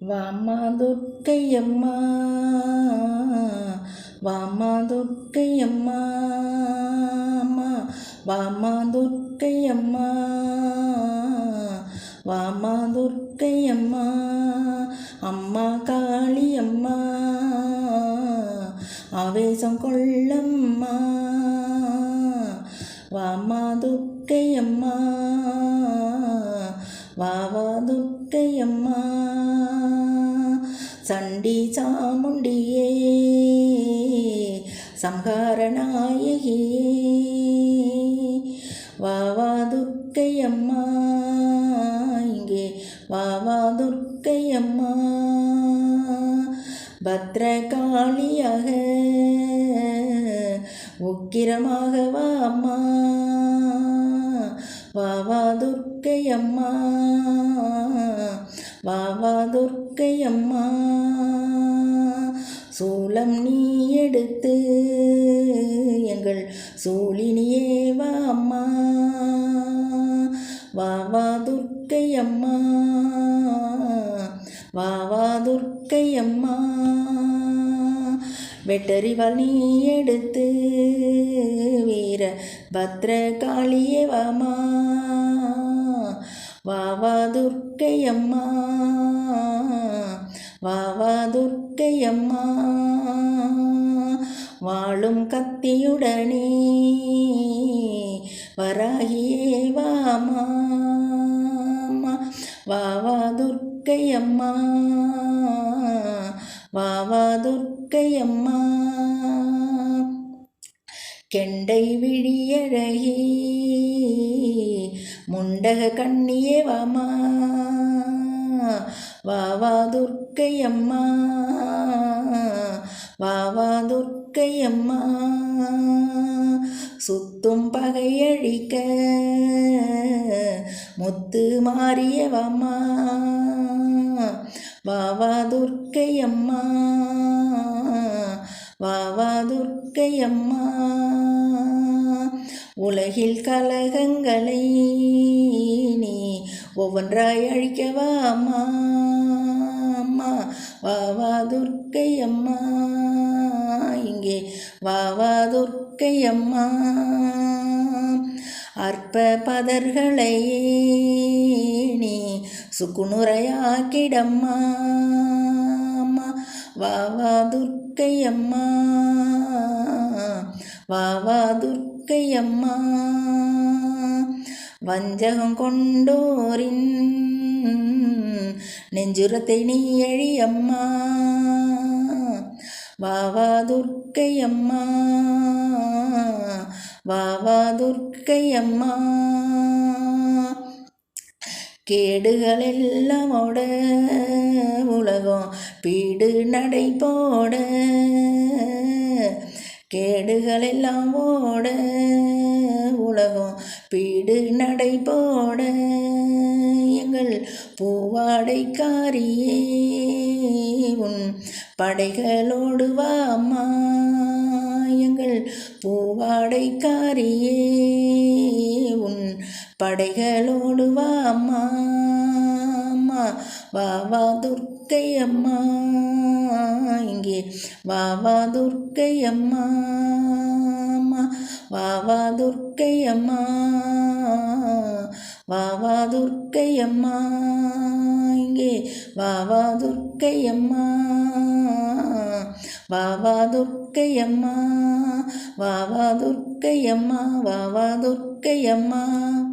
வாமா துர்க்கையம்மா வாமா துர்க்கையம்மா அம்மா வாமா துர்க்கையம்மா வாமா துர்க்கையம்மா அம்மா காளியம்மா ஆவேசம் கொள்ளம்மா வாமா துர்க்கையம்மா வாவா துர்க்கையம்மா சண்டி சாமுண்டியே சம்ஹாரநாயகியே வாவா துர்க்கையம்மா இங்கே வாவா துர்க்கையம்மா பத்ரகாளியாக உக்கிரமாக வா வாவா துர்க்கையம்மா வாவா துர்க்கையம்மா சூலம் நீ எடுத்து எங்கள் சூழினியே வா அம்மா. வாவா துர்க்கையம்மா வாவா துர்க்கையம்மா வெட்டறிவால் நீ எடுத்து வீர பத்ர காளியே வாமா. வாவா துர்க்கையம்மா வாவா துர்க்கையம்மா வாழும் கத்தியுடனே வராகியே வாமா வாவா துர்க்கையம்மா வாவா துர்க்கையம்மா கெண்டை விழியழகி. முண்டக கண்ணியே வாமா. வா துர்க்கை வாவா வா துர்க்கை அம்மா. சுத்தும் பகையழிக்க. முத்து மாறியவம்மா வாவா துர்க்கையம்மா வாவா துர்க்கையம்மா உலகில் கலகங்களை நீ ஒவ்வொன்றாய் அழிக்கவா அம்மா அம்மா. வாவா துர்க்கையம்மா இங்கே துர்க்கை அம்மா. அற்ப பதர்களை நீ சுக்குநுரையாக்கிடம்மா அம்மா. வா வாவா துர்க்கையம்மா வஞ்சகம் கொண்டோரின் நெஞ்சுரத்தை நீ எழியம்மா. வா துர்க்கையம்மா வாவா துர்க்கையம்மா கேடுகளெல்லாமோட உலகம் பீடு நடை போட கேடுகள் எல்லாம் ஓட உலகம் பீடு நடை போட எங்கள் பூவாடைக்காரியே உன் படைகளோடு வாமா எங்கள் பூவாடைக்காரியே உன் படைகளோடு வாமா வா வா துர்க்கை அம்மா. வா வா துர்க்கை அம்மா இங்கே வா வா துர்க்கை அம்மா அம்மா. வா வா துர்க்கை அம்மா. வா வா துர்க்கை அம்மா. இங்கே வா வா துர்க்கை அம்மா. வாவா துர்க்கையம்மா வாவா துர்க்கையம்மா வாவா